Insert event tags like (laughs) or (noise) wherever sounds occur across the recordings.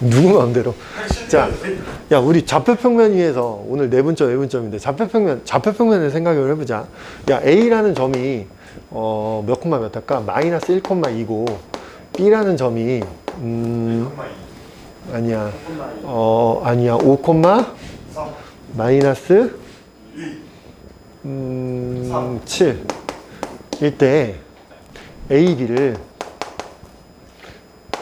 누구 마음대로. 자, 야, 우리 좌표평면 위에서 오늘 내분점, 외분점인데 좌표평면, 좌표평면을 생각을 해보자. 야, A라는 점이, 어, 몇 콤마 몇 할까? 마이너스 1콤마2고, B라는 점이, 음, 아니야. 어, 아니야. 5 콤마 마이너스, 음, 7. 일때 A, B를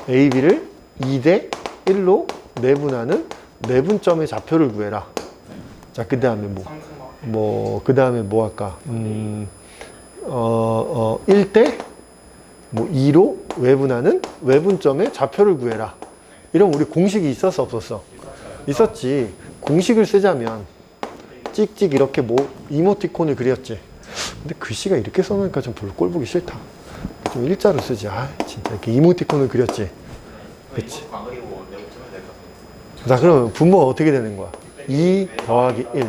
A, B를 2대 1로 내분하는 내분점의 좌표를 구해라. 자, 그 다음에 뭐, 뭐, 그 다음에 뭐 할까? 음, 어, 어, 1대 뭐 2로 외분하는 외분점의 좌표를 구해라. 이런 우리 공식이 있었어, 없었어? 있었지. 공식을 쓰자면 찍찍 이렇게 뭐 이모티콘을 그렸지. 근데 글씨가 이렇게 써놓으니까 좀 별로 꼴 보기 싫다. 좀 일자로 쓰지. 아, 진짜 이렇게 이모티콘을 그렸지. 그치. 자, 그러면 분모가 어떻게 되는 거야? 2 더하기 1.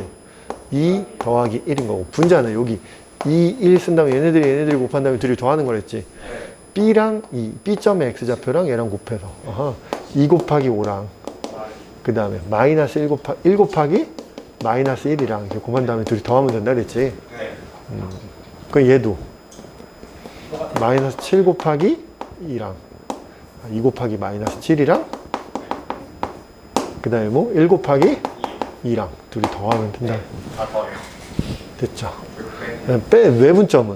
2 더하기 1인 거고. 분자는 여기 2, 1 쓴 다음에 얘네들이 얘네들이 곱한 다음에 둘이 더하는 거랬지. B랑 2, B점의 X좌표랑 얘랑 곱해서. 아하. 2 곱하기 5랑. 그 다음에 마이너스 1 곱하, 1 곱하기 마이너스 1이랑 이렇게 곱한 다음에 둘이 더하면 된다 그랬지. 네. 그 얘도 마이너스 7 곱하기 2랑 2 곱하기 마이너스 7이랑 그 다음에 뭐 1 곱하기 2랑 둘이 더하면 된다. 다 더해요. 됐죠. 그다음에 빼 외분점은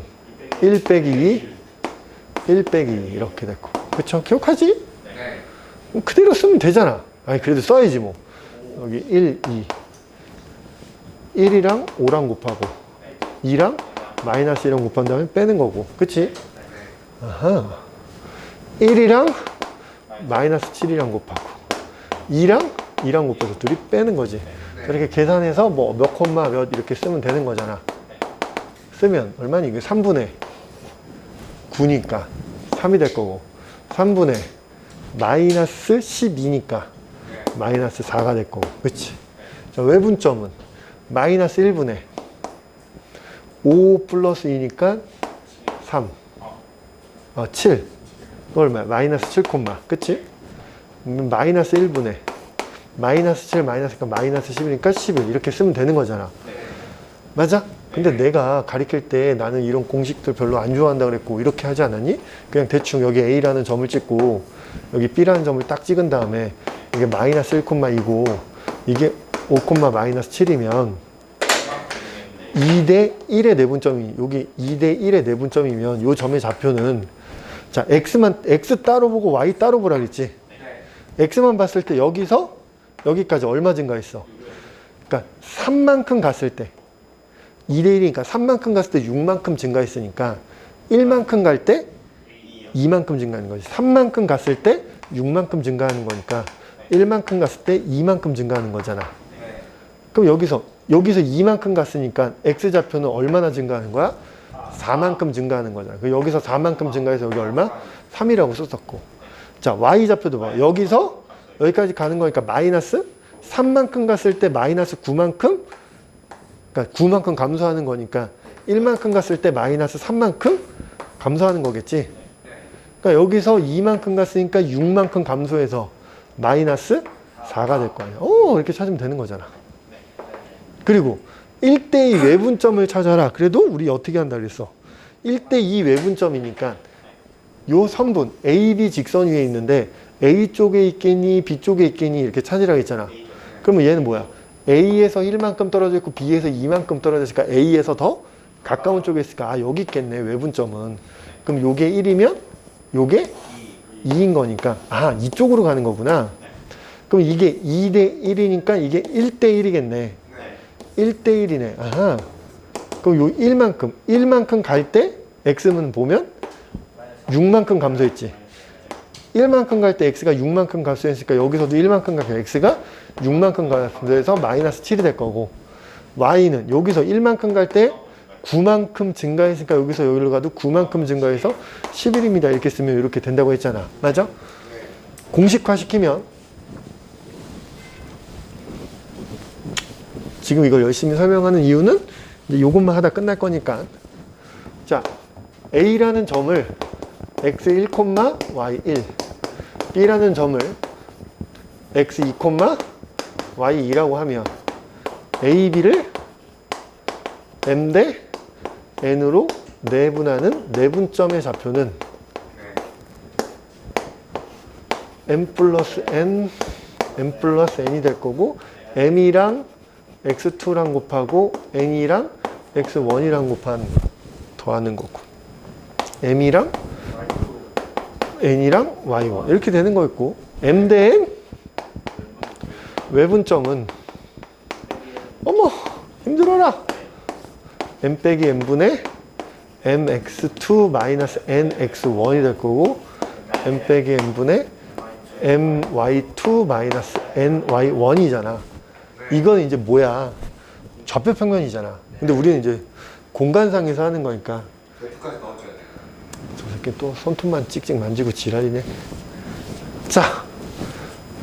1 빼기 2, 1 빼기 2 이렇게 됐고. 그쵸? 기억하지? 네. 그대로 쓰면 되잖아. 아니 그래도 써야지 뭐. 여기 1, 2 1이랑 5랑 곱하고 2랑 마이너스 1랑 곱한 다음에 빼는 거고 그치? 아하 1이랑 마이너스 7이랑 곱하고 2랑 2랑 곱해서 둘이 빼는 거지. 이렇게 계산해서 뭐 몇 콤마 몇 이렇게 쓰면 되는 거잖아. 쓰면 얼마니? 이게 3분의 9니까 3이 될 거고. 3분의 마이너스 12니까 마이너스 4가 될 거고. 그치? 자, 외분점은 마이너스 1분의 5 플러스 2니까 3 어, 7또 얼마야? 마이너스 7 콤마. 그치? 음, 마이너스 1분의 마이너스 7 마이너스가 마이너스 10이니까 11 이렇게 쓰면 되는 거잖아 맞아? 근데 내가 가리킬 때 나는 이런 공식들 별로 안 좋아한다 그랬고 이렇게 하지 않았니? 그냥 대충 여기 A라는 점을 찍고 여기 B라는 점을 딱 찍은 다음에 이게 마이너스 1 2고 이게 5 마이너스 7이면 2대 1의 내분점이 여기 2대 1의 내분점이면 요 점의 좌표는 자 x만 x 따로 보고 y 따로 보라 그랬지 x만 봤을 때 여기서 여기까지 얼마 증가했어 그러니까 3만큼 갔을 때 2대 1이니까 3만큼 갔을 때 6만큼 증가했으니까 1만큼 갈 때 2만큼 증가하는 거지 3만큼 갔을 때 6만큼 증가하는 거니까 1만큼 갔을 때 2만큼 증가하는 거잖아 그럼 여기서 여기서 2만큼 갔으니까 x 좌표는 얼마나 증가하는 거야? 4만큼 증가하는 거잖아. 그 여기서 4만큼 증가해서 여기 얼마? 3이라고 썼었고. 자, y 좌표도 봐. 여기서 여기까지 가는 거니까 마이너스 3만큼 갔을 때 마이너스 9만큼 그러니까 9만큼 감소하는 거니까 1만큼 갔을 때 마이너스 3만큼 감소하는 거겠지. 그러니까 여기서 2만큼 갔으니까 6만큼 감소해서 마이너스 4가 될 거 아니야. 오, 이렇게 찾으면 되는 거잖아. 그리고 1대2 외분점을 찾아라. 그래도 우리 어떻게 한다 그랬어? 1대2 외분점이니까 요 선분 AB 직선 위에 있는데 A 쪽에 있겠니 B 쪽에 있겠니 이렇게 찾으라 했잖아. 그러면 얘는 뭐야? A에서 1만큼 떨어져 있고 B에서 2만큼 떨어져 있으니까 A에서 더 가까운 쪽에 있으니까 아 여기 있겠네 외분점은. 그럼 요게 1이면 요게 2인 거니까 아 이쪽으로 가는 거구나. 그럼 이게 2 대 1이니까 이게 1대 1이겠네. 1대 1이네. 아하. 그럼 요 1만큼, 1만큼 갈 때 x는 보면 6만큼 감소했지. 1만큼 갈 때 x가 6만큼 감소했으니까 여기서도 1만큼 갈때 x가 6만큼 감소해서 마이너스 7이 될 거고 y는 여기서 1만큼 갈 때 9만큼 증가했으니까 여기서 여기로 가도 9만큼 증가해서 11입니다. 이렇게 쓰면 이렇게 된다고 했잖아. 맞아? 공식화 시키면 지금 이걸 열심히 설명하는 이유는 이제 이것만 하다 끝날 거니까. 자, A라는 점을 x1, y1, B라는 점을 x 2, y 2라고 하면 a, b를 m 대 n으로 내분하는 내분점의 좌표는 m 플러스 n, m 플러스 n이 될 거고 m이랑 x2랑 곱하고 n이랑 x1이랑 곱한 더하는 거고 m이랑 n이랑 y1 이렇게 되는 거였고 m 대 n? 외분점은 어머 힘들어라. M 빼기 n분의 mx2 마이너스 nx1이 될 거고 m 빼기 n분의 my2 마이너스 ny1이잖아. 이건 이제 뭐야? 좌표 평면이잖아. 근데 우리는 이제 공간상에서 하는 거니까 새끼 또 손톱만 찍찍 만지고 지랄이네. 자,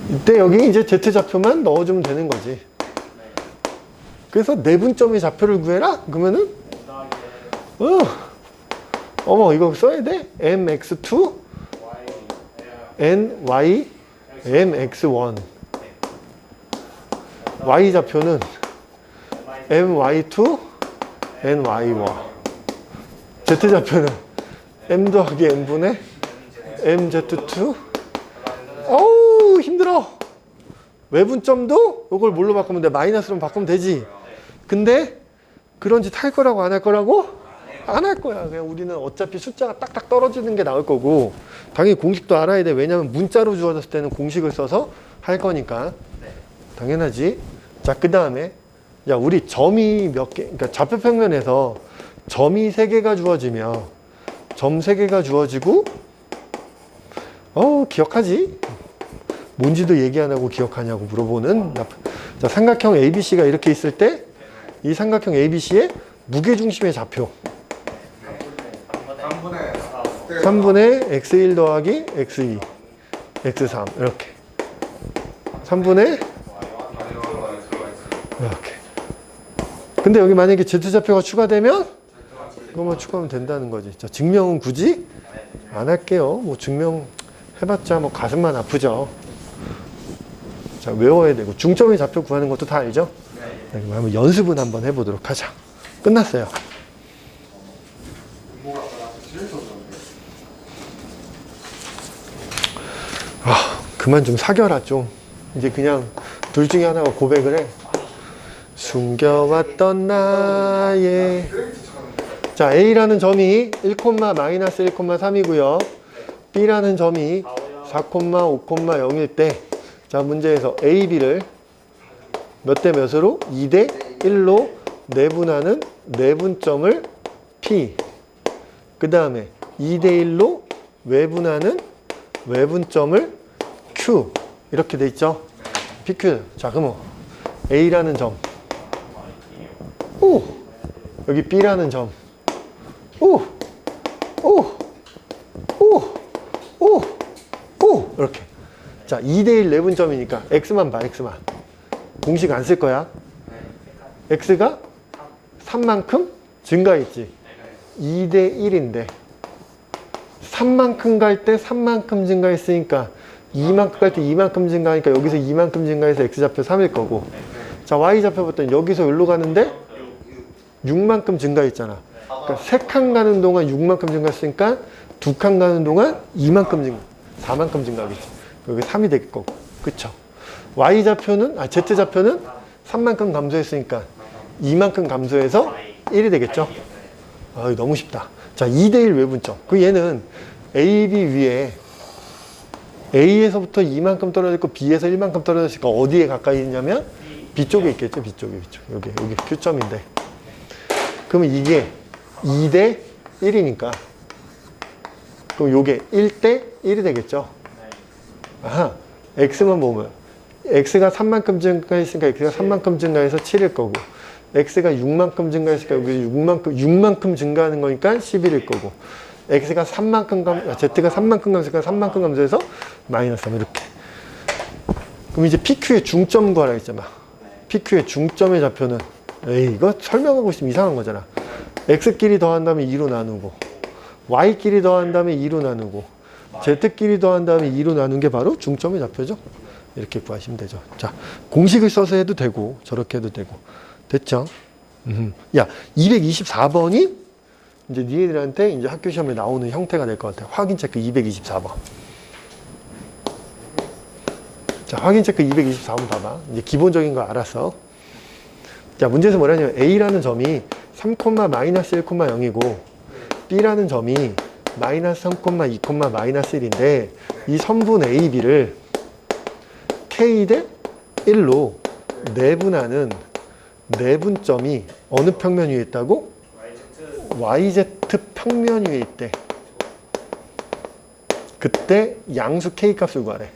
이때 여기 이제 Z 좌표만 넣어주면 되는 거지. 그래서 내분점의 좌표를 구해라? 그러면은, 어, 어머, 이거 써야 돼? mx2, ny, mx1. y 좌표는 my2, ny1. Z 좌표는 m 더하기 n분의 mz2 어우 힘들어. 외분점도 이걸 뭘로 바꾸면 돼? 마이너스로 바꾸면 되지. 근데 그런 짓 할 거라고 안 할 거라고? 안 할 거야. 그냥 우리는 어차피 숫자가 딱딱 떨어지는 게 나을 거고. 당연히 공식도 알아야 돼. 왜냐면 문자로 주어졌을 때는 공식을 써서 할 거니까. 당연하지. 자그 다음에 야 우리 점이 몇개 그러니까 좌표 평면에서 점이 세 개가 주어지며 점세 개가 주어지고 어 기억하지? 뭔지도 얘기 안 하고 기억하냐고 물어보는 자 삼각형 ABC가 이렇게 있을 때 이 삼각형 ABC의 무게중심의 좌표. 3분의 3분의 x1 더하기 x2 x3 이렇게. 3분의 이렇게. 근데 여기 만약에 Z좌표가 추가되면 이것만 추가하면 된다는 거지. 자 증명은 굳이 안 할게요. 뭐 증명 해봤자 뭐 가슴만 아프죠. 자 외워야 되고. 중점의 좌표 구하는 것도 다 알죠? 네, 그럼 한번 연습은 한번 해보도록 하자. 끝났어요. 아, 그만 좀 사겨라 좀. 이제 그냥 둘 중에 하나가 고백을 해. 숨겨왔던 나의 자 A라는 점이 1, 마이너스 1,3이고요. B라는 점이 4, 5, 0일 때 자 문제에서 A, B를 몇 대 몇으로? 2 대 1로 내분하는 내분점을 P 그 다음에 2 대 1로 외분하는 외분점을 Q 이렇게 돼 있죠. PQ. 자, 그러면 A라는 점. 오. 여기 B라는 점. 오. 오. 오. 오. 오. 이렇게. 자, 2대1 내분점이니까 X만 봐, X만. 공식 안 쓸 거야. X가 3만큼 증가했지. 2대 1인데 3만큼 갈 때 3만큼 증가했으니까 2만큼 갈 때 2만큼 증가하니까 여기서 2만큼 증가해서 x좌표 3일 거고 자 y좌표 봤더니 여기서 여기로 가는데 6만큼 증가했잖아 그러니까 3칸 가는 동안 6만큼 증가했으니까 2칸 가는 동안 2만큼 증가 4만큼 증가하겠지 여기 3이 될 거고 그쵸 y좌표는 아 z좌표는 3만큼 감소했으니까 2만큼 감소해서 1이 되겠죠 아, 너무 쉽다. 자, 2대1 외분점. 그 얘는 A, B 위에 A에서부터 2만큼 떨어져 있고 B에서 1만큼 떨어져 있으니까 어디에 가까이 있냐면 B 쪽에 있겠죠. B 쪽에, B 쪽. 여기, 여기 Q점인데. 그러면 이게 2대 1이니까. 그럼 요게 1대 1이 되겠죠. 아하. X만 보면. X가 3만큼 증가했으니까 X가 3만큼 증가해서 7일 거고. X가 6만큼 증가했으니까 여기 6만큼, 6만큼 증가하는 거니까 11일 거고. X가 3만큼 감, 아, Z가 3만큼 감소니까 3만큼 감소해서 마이너스 3 이렇게. 그럼 이제 PQ의 중점 구하라 했잖아. PQ의 중점의 좌표는 에이 이거 설명하고 있으면 이상한 거잖아. X끼리 더한 다음에 2로 나누고 Y끼리 더한 다음에 2로 나누고 Z끼리 더한 다음에 2로 나눈 게 바로 중점의 좌표죠. 이렇게 구하시면 되죠. 자, 공식을 써서 해도 되고 저렇게 해도 되고 됐죠? 음. 야, 224번이 이제 니네들한테 이제 학교 시험에 나오는 형태가 될 것 같아. 확인 체크 224번. 자, 확인 체크 224번 봐봐. 이제 기본적인 거 알았어. 자, 문제에서 뭐라냐면 A라는 점이 3, 마이너스 1,0이고 B라는 점이 마이너스 3, 2, 마이너스 1인데 이 선분 A, B를 K 대 1로 내분하는 내분점이 어느 평면 위에 있다고? YZ 평면 위에 있대. 그때 양수 K 값을 구하래.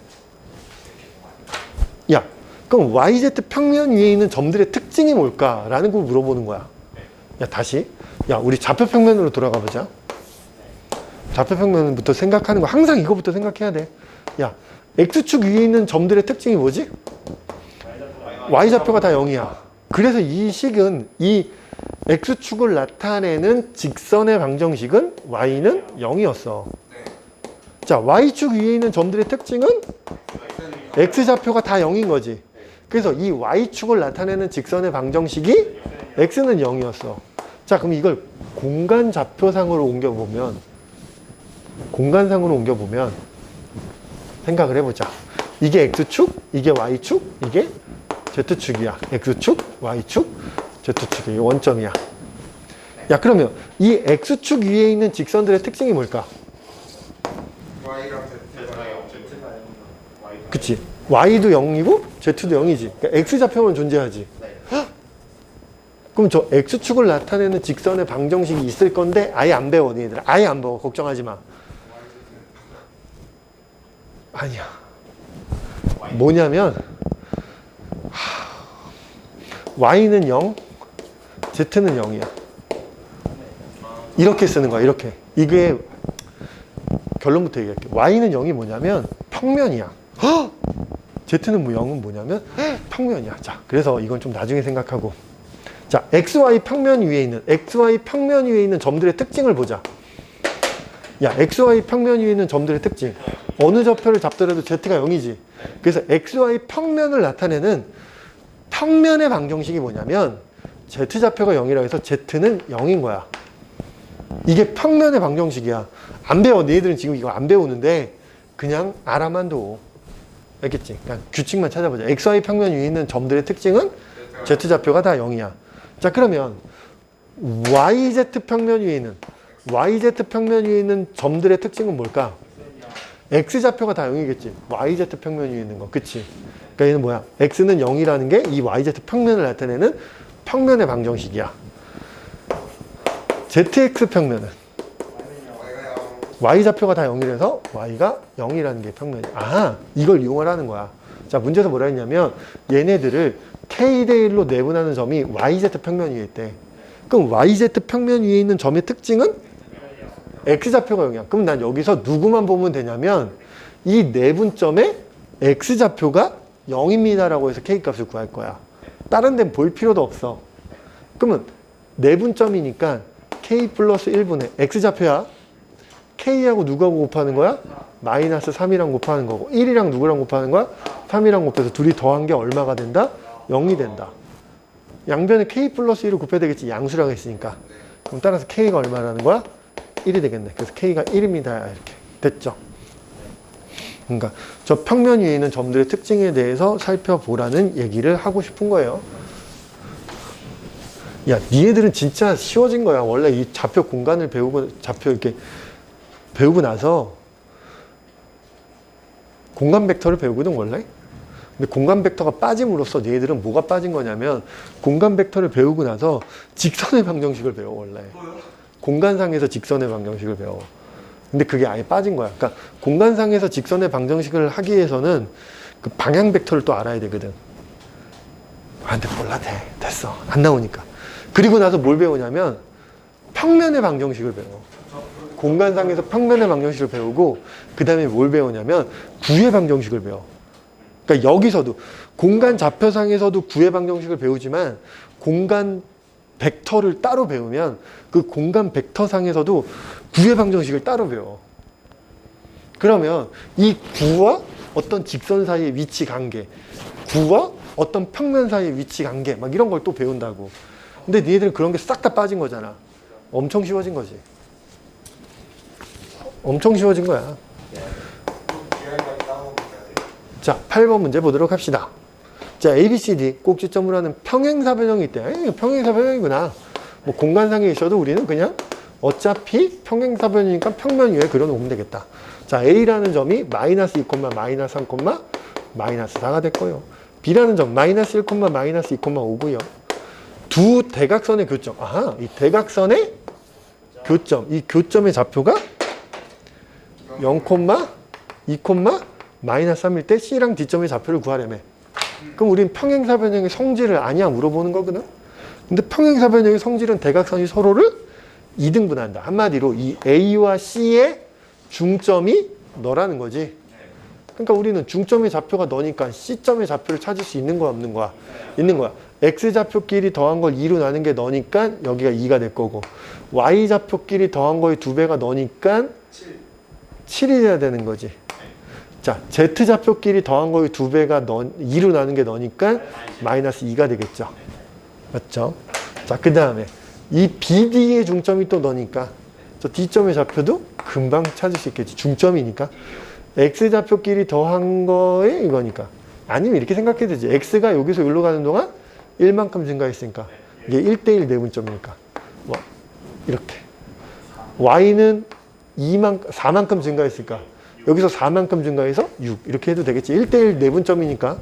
야, 그럼 YZ 평면 위에 있는 점들의 특징이 뭘까라는 걸 물어보는 거야. 야, 다시. 야, 우리 좌표 평면으로 돌아가 보자. 좌표 평면부터 생각하는 거 항상 이거부터 생각해야 돼. 야, X축 위에 있는 점들의 특징이 뭐지? Y좌표가 다 0이야. 그래서 이 식은 이 X축을 나타내는 직선의 방정식은 Y는 0이었어. 자, Y축 위에 있는 점들의 특징은 X좌표가 다 0인 거지. 그래서 이 Y축을 나타내는 직선의 방정식이 X는 0이었어. 자, 그럼 이걸 공간 좌표상으로 옮겨보면, 공간상으로 옮겨보면, 생각을 해보자. 이게 X축, 이게 Y축, 이게 Z축이야. X축, Y축, Z축이 원점이야. 야, 그러면 이 X축 위에 있는 직선들의 특징이 뭘까? Y랑 Z가 그치? Y도 0이고 Z도 0이지. 그러니까 X좌표만 존재하지. 헉! 그럼 저 X축을 나타내는 직선의 방정식이 있을 건데 아예 안 배워, 니들. 아예 안 배워. 걱정하지 마. 아니야. 뭐냐면 하, Y는 0, Z는 0이야. 이렇게 쓰는 거야, 이렇게. 이게 결론부터 얘기할게. Y는 0이 뭐냐면 평면이야. 헉! Z는 뭐 0은 뭐냐면 평면이야. 자, 그래서 이건 좀 나중에 생각하고. 자, XY 평면 위에 있는 XY 평면 위에 있는 점들의 특징을 보자. 야, XY 평면 위에 있는 점들의 특징. 어느 좌표를 잡더라도 Z가 0이지. 그래서 XY 평면을 나타내는 평면의 방정식이 뭐냐면 Z좌표가 0이라 해서 Z는 0인 거야. 이게 평면의 방정식이야. 안 배워. 너희들은 지금 이거 안 배우는데 그냥 알아만 둬. 알겠지? 그냥 규칙만 찾아보자. XY 평면 위에 있는 점들의 특징은 Z좌표가 다 0이야. 자, 그러면 YZ 평면 위에 있는 YZ 평면 위에 있는 점들의 특징은 뭘까? X좌표가 다 0이겠지. YZ 평면 위에 있는 거. 그치? 그러니까 얘는 뭐야? X는 0이라는 게 이 YZ 평면을 나타내는 평면의 방정식이야. ZX 평면은 Y가 0 Y좌표가 다 0이라서 Y가 0이라는 게 평면이야. 아, 이걸 이용하라는 거야. 자, 문제에서 뭐라 했냐면 얘네들을 K 대 1로 내분하는 점이 YZ 평면 위에 있대. 그럼 YZ 평면 위에 있는 점의 특징은 X좌표가 0이야. 그럼 난 여기서 누구만 보면 되냐면 이 내분점의 X좌표가 0입니다라고 해서 K 값을 구할 거야. 다른 데는 볼 필요도 없어. 그러면 내분점이니까 K 플러스 1분의 X좌표야. K하고 누구하고 곱하는 거야? 마이너스 3이랑 곱하는 거고 1이랑 누구랑 곱하는 거야? 3이랑 곱해서 둘이 더한 게 얼마가 된다? 0이 된다. 양변에 K 플러스 1을 곱해야 되겠지. 양수라고 했으니까. 그럼 따라서 K가 얼마라는 거야? 1이 되겠네. 그래서 K가 1입니다. 이렇게. 됐죠? 그러니까 저 평면 위에 있는 점들의 특징에 대해서 살펴보라는 얘기를 하고 싶은 거예요. 야, 니네들은 진짜 쉬워진 거야. 원래 이 좌표 공간을 배우고 좌표 이렇게 배우고 나서 공간 벡터를 배우거든 원래. 근데 공간 벡터가 빠짐으로써 얘들은 뭐가 빠진 거냐면 공간 벡터를 배우고 나서 직선의 방정식을 배워 원래. 공간상에서 직선의 방정식을 배워. 근데 그게 아예 빠진 거야. 그러니까 공간상에서 직선의 방정식을 하기 위해서는 그 방향 벡터를 또 알아야 되거든. 아, 근데 몰라 돼. 됐어. 안 나오니까. 그리고 나서 뭘 배우냐면 평면의 방정식을 배워. 공간상에서 평면의 방정식을 배우고 그 다음에 뭘 배우냐면 구의 방정식을 배워. 그러니까 여기서도 공간 좌표상에서도 구의 방정식을 배우지만 공간 벡터를 따로 배우면 그 공간 벡터상에서도 구의 방정식을 따로 배워. 그러면 이 구와 어떤 직선 사이의 위치 관계, 구와 어떤 평면 사이의 위치 관계, 막 이런 걸 또 배운다고. 근데 니네들은 그런 게 싹 다 빠진 거잖아. 엄청 쉬워진 거지. 엄청 쉬워진 거야. 기한까지 따먹어야 돼. 자, 8번 문제 보도록 합시다. 자, A, B, C, D 꼭지점으로 하는 평행사 변형이 있대. 에이, 평행사 변형이구나. 뭐 공간상에 있어도 우리는 그냥 어차피 평행사 변이니까 평면 위에 그려놓으면 되겠다. 자, A라는 점이 마이너스 2, 마이너스 3, 마이너스 4가 됐고요. B라는 점 마이너스 1, 마이너스 2,5고요. 두 대각선의 교점. 아하, 이 대각선의 교점. 이 교점의 좌표가 0, 2, 마이너스 3일 때 C랑 D점의 좌표를 구하려며. 그럼 우린 평행사 변형의 성질을 아냐 물어보는 거거든. 근데 평행사 변형의 성질은 대각선이 서로를 이등분한다. 한마디로 이 A와 C의 중점이 너라는 거지. 그러니까 우리는 중점의 좌표가 너니까 C점의 좌표를 찾을 수 있는 거야 없는 거야? 있는 거야. X좌표끼리 더한 걸 2로 나눈 게 너니까 여기가 2가 될 거고 Y좌표끼리 더한 거의 두 배가 너니까 7이 돼야 되는 거지. 자, Z좌표끼리 더한 거의 두 배가 너, 2로 나눈 게 너니까 마이너스 2가 되겠죠. 맞죠? 자, 그 다음에 이 BD의 중점이 또 너니까 저 D점의 좌표도 금방 찾을 수 있겠지. 중점이니까. X좌표끼리 더한 거에 이거니까. 아니면 이렇게 생각해도 되지. X가 여기서 여기로 가는 동안 1만큼 증가했으니까. 이게 1대1 내분점이니까. 뭐, 이렇게. Y는 2만, 4만큼 증가했으니까. 여기서 4만큼 증가해서 6. 이렇게 해도 되겠지. 1대1 내분점이니까.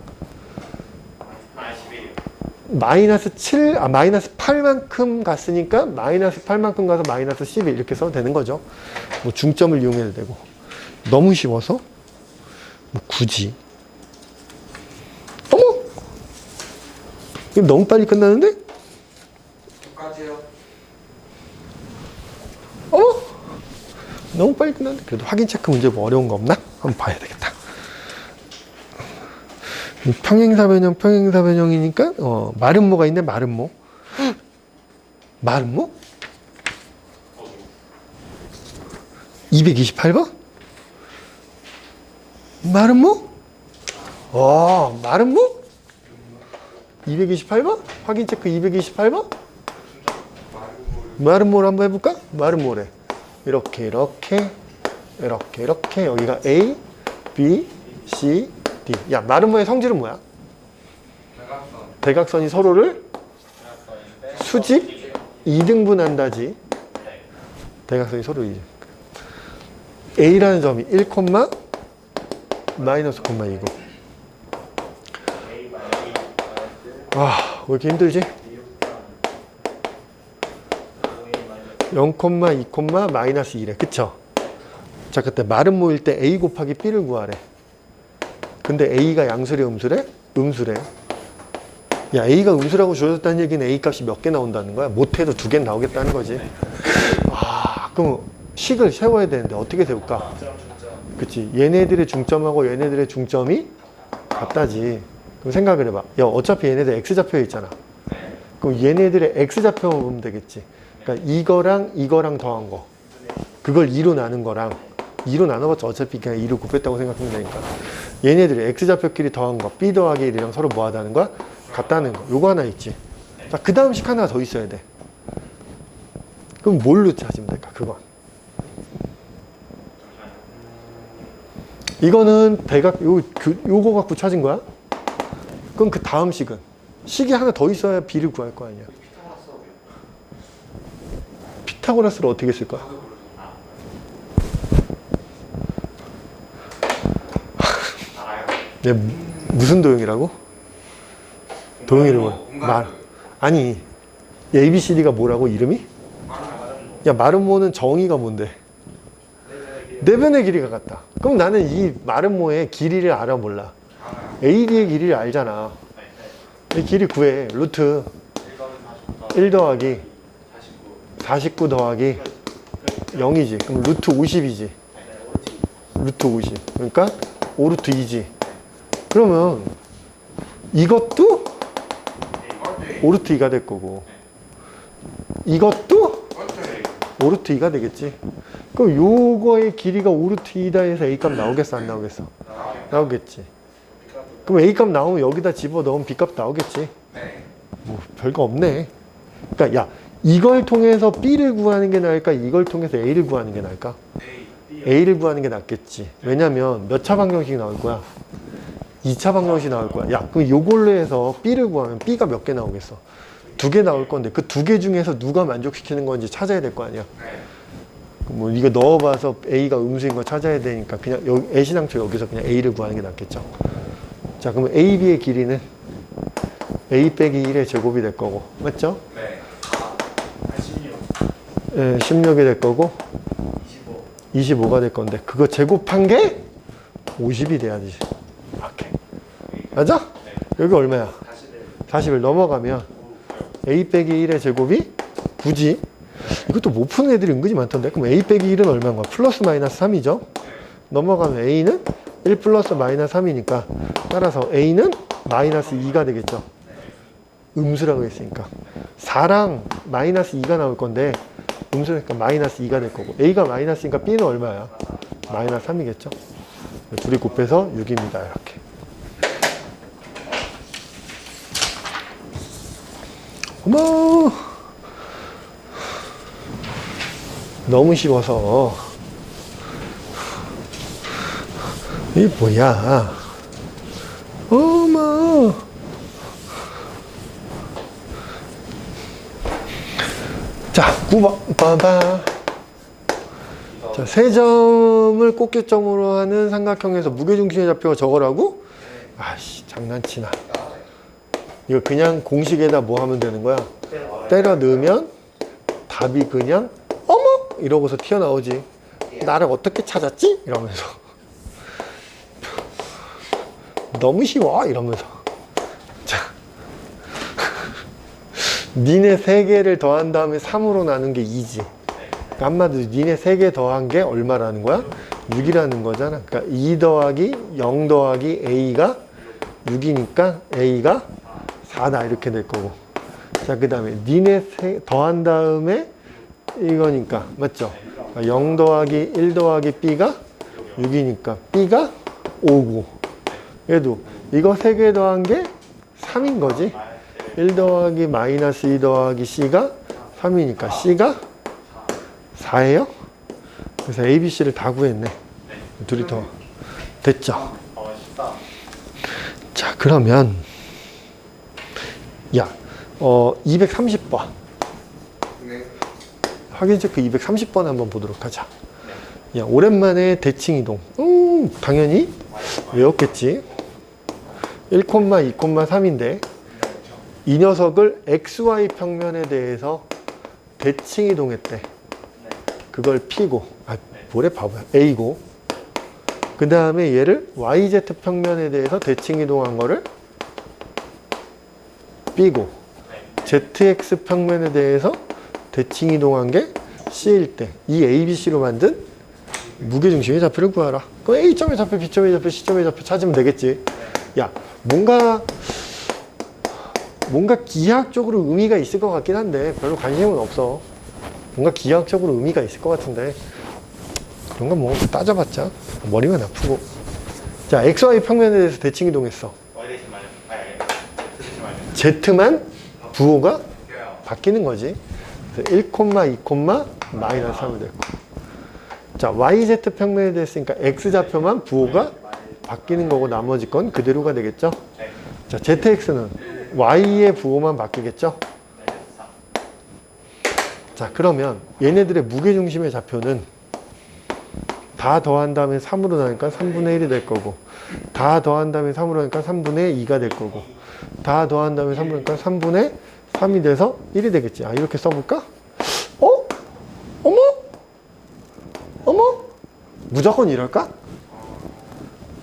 마이너스 7, 아, 마이너스 8만큼 갔으니까 마이너스 8만큼 가서 마이너스 11 이렇게 써도 되는 거죠. 뭐 중점을 이용해도 되고. 너무 쉬워서 뭐 굳이. 어머! 이거 너무 빨리 끝나는데? 어머! 너무 빨리 끝나는데? 그래도 확인 체크 문제 뭐 어려운 거 없나? 한번 봐야 되겠다. 이 평행사 변형, 평행사 변형이니까, 어, 마름모가 있네, 마름모. (gasps) 마름모? 228번? 마름모? 어, 마름모? 228번? 확인 체크 228번? 마름모를 한번 해볼까? 마름모래. 이렇게, 이렇게, 이렇게, 이렇게. 여기가 A, B, C, D. 야, 마름모의 성질은 뭐야? 대각선. 대각선이 서로를 수직 2등분한다지. 대각선이 서로 2등. A라는 점이 1, 마이너스 콤마 2고. 와, 왜 이렇게 힘들지? 0, 2, 마이너스 2래. 그쵸? 자, 그때 마름 모일 때 A 곱하기 B를 구하래. 근데 A가 양수래, 음수래? 음수래. 야, A가 음수라고 주어졌다는 얘기는 A 값이 몇 개 나온다는 거야? 못해도 두 개 나오겠다는 거지. 아, 그럼 식을 세워야 되는데 어떻게 세울까? 그치. 얘네들의 중점하고 얘네들의 중점이 같다지. 그럼 생각을 해봐. 야, 어차피 얘네들 X좌표에 있잖아. 그럼 얘네들의 X좌표만 보면 되겠지. 그러니까 이거랑 이거랑 더한 거. 그걸 2로 나눈 거랑 2로 나눠봤자 어차피 그냥 2로 곱했다고 생각하면 되니까. 얘네들이 X좌표끼리 더한 거, B 더하기 1이랑 서로 뭐 하다는 거야? 같다는 거. 요거 하나 있지. 자, 그 다음 식 하나 더 있어야 돼. 그럼 뭘로 찾으면 될까? 그건. 이거는 대각, 요, 그, 요거 갖고 찾은 거야? 그럼 그 다음 식은? 식이 하나 더 있어야 B를 구할 거 아니야. 피타고라스를 어떻게 쓸 거야? 네, 무슨 도형이라고? 도형 이름을 말 아니 A B C D가 뭐라고 이름이? 야 마름모는 정의가 뭔데? 내변의 길이가 같다. 그럼 나는 이 마름모의 길이를 알아 몰라? AD의 길이를 알잖아. 이 길이 구해. 루트 1 더하기 49 더하기 0이지. 그럼 루트 50이지. 루트 50. 그러니까 5루트 2지. 그러면 이것도 5루트 2가 될 거고 이것도 5루트 2가 되겠지. 그럼 요거의 길이가 5루트 2다 해서 A 값 나오겠어 안 나오겠어? 나오겠지. 그럼 A 값 나오면 여기다 집어 넣으면 B 값 나오겠지. 네. 뭐 별거 없네. 그러니까 야 이걸 통해서 B를 구하는 게 나을까? 이걸 통해서 A를 구하는 게 나을까? A. A를 구하는 게 낫겠지. 왜냐면 몇 차 방정식 나올 거야? 2차 방정식 나올 거야. 야, 그럼 요걸로 해서 B를 구하면 B가 몇 개 나오겠어? 두 개 나올 건데 그 두 개 중에서 누가 만족시키는 건지 찾아야 될 거 아니야. 네. 뭐 이거 넣어봐서 A가 음수인 거 찾아야 되니까 그냥 여기 애시당초 여기서 그냥 A를 구하는 게 낫겠죠. 자, 그러면 AB 의 길이는 A 빼기 1의 제곱이 될 거고, 맞죠? 16, 예, 16이 될 거고, 25, 25 가 될 건데 그거 제곱한 게 50이 돼야지. 오케이. 맞아? 여기 얼마야? 다시 내 40을 넘어가면 a 빼기 1의 제곱이 9지. 이것도 못 푸는 애들이 은근히 많던데. 그럼 a 빼기 1은 얼마인 거야? 플러스 마이너스 3이죠. 넘어가면 a는 1 플러스 마이너스 3이니까 따라서 a는 마이너스 2가 되겠죠. 음수라고 했으니까 4랑 마이너스 2가 나올 건데 음수니까 마이너스 2가 될 거고 a가 마이너스니까 b는 얼마야? 마이너스 3이겠죠. 둘이 곱해서 6입니다. 이렇게. 어머 너무 쉬워서 이게 뭐야 어머 자 9번 봐봐 자, 세 점을 꼭지점으로 하는 삼각형에서 무게중심의 좌표가 저거라고? 아씨 장난치나 이거 그냥 공식에다 뭐 하면 되는 거야? 때려 넣으면 답이 그냥 어머 이러고서 튀어나오지 나를 어떻게 찾았지? 이러면서 (laughs) 너무 쉬워 이러면서 자 니네 세 개를 더한 다음에 3으로 나눈 게 2지. 그러니까 한마디로 니네 세 개 더한 게 얼마라는 거야? 6이라는 거잖아. 그러니까 2 더하기 0 더하기 A가 6이니까 A가 4다. 이렇게 될 거고. 자 그 다음에 니네 세, 더한 다음에 이거니까. 맞죠? 그러니까 0 더하기 1 더하기 B가 6이니까 B가 5고. 얘도 이거 세 개 더한 게 3인 거지 1 더하기 마이너스 2 더하기 C가 3이니까 C가 4예요? 그래서 A, B, C를 다 구했네 둘이 더 됐죠? 자 그러면 야 어, 230번 네. 확인 체크 230번 한번 보도록 하자 야 오랜만에 대칭 이동 음 당연히 외웠겠지 1, 2, 3인데 이 녀석을 XY 평면에 대해서 대칭 이동했대. 그걸 P고. 아 뭐래 바보야. A고. 그 다음에 얘를 YZ 평면에 대해서 대칭 이동한 거를 B고. ZX 평면에 대해서 대칭 이동한 게 C일 때. 이 ABC로 만든 무게중심의 좌표를 구하라. 그 A점의 좌표, B점의 좌표, C점의 좌표 찾으면 되겠지. 야, 뭔가 뭔가 기하학적으로 의미가 있을 것 같긴 한데 별로 관심은 없어. 뭔가 기하학적으로 의미가 있을 것 같은데 그런 건 뭐 따져봤자 머리만 아프고. 자, XY 평면에 대해서 대칭 이동했어. Z만 부호가. 바뀌는 거지. 그래서 1, 2, 마이너스 3이 됐고. 자, YZ 평면에 됐으니까 X좌표만 부호가 바뀌는 거고 나머지 건 그대로가 되겠죠. 네. 자, ZX는 Y의 부호만 바뀌겠죠. 네, 4. 자, 그러면 얘네들의 무게중심의 좌표는 다 더한 다음에 3으로 나니까 3분의 1이 될 거고 다 더한 다음에 3으로 나니까 3분의 2가 될 거고 다 더한 다음에 3으로 나니까 3분의 3이 돼서 1이 되겠지. 아, 이렇게 써볼까? 어? 어머? 어머? 무조건 이럴까?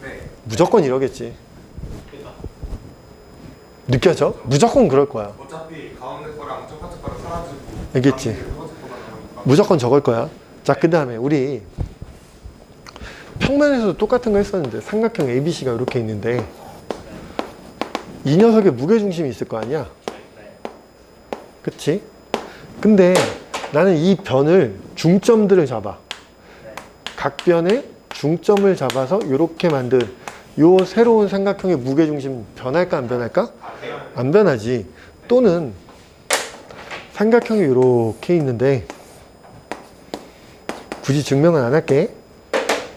네. 무조건 이러겠지. 느껴져? 무조건 그럴 거야. 어차피 가운데 거랑 첫 번째 거랑 사라지고. 알겠지? 나머지 두 번째 거만 남으니까. 무조건 저걸 거야. 자, 그 다음에 우리 평면에서도 똑같은 거 했었는데 삼각형 ABC가 이렇게 있는데 이 녀석의 무게중심이 있을 거 아니야? 네. 그치? 근데 나는 이 변을 중점들을 잡아. 각 변에 중점을 잡아서 이렇게 만든 요 새로운 삼각형의 무게중심 변할까 안 변할까? 안 변하지. 또는 삼각형이 이렇게 있는데 굳이 증명은 안 할게.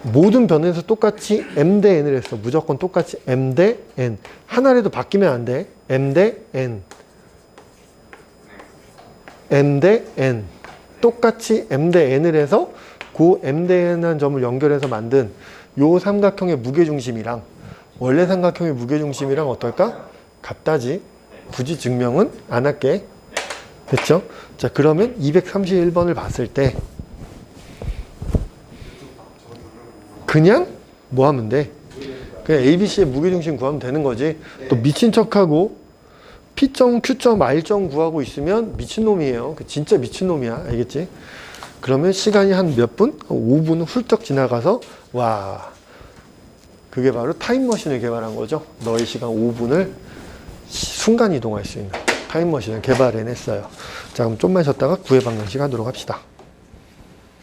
모든 변에서 똑같이 m 대 n을 했어. 무조건 똑같이 m 대 n. 하나라도 바뀌면 안 돼. m 대 n. m 대 n. 똑같이 m 대 n을 해서 그 m 대 n한 점을 연결해서 만든 요 삼각형의 무게중심이랑 원래 삼각형의 무게중심이랑 어떨까? 같다지. 굳이 증명은 안 할게. 됐죠? 자, 그러면 231번을 봤을 때 그냥 뭐 하면 돼? 그냥 ABC의 무게중심 구하면 되는 거지. 또 미친 척하고 P점, Q점, R점 구하고 있으면 미친놈이에요. 그 진짜 미친놈이야. 알겠지? 그러면 시간이 한 몇 분? 5분 훌쩍 지나가서 와 그게 바로 타임머신을 개발한 거죠. 너의 시간 5분을 순간 이동할 수 있는 타임머신을 개발해냈어요. 자 그럼 좀만 쉬었다가 구해 방정식 하도록 합시다.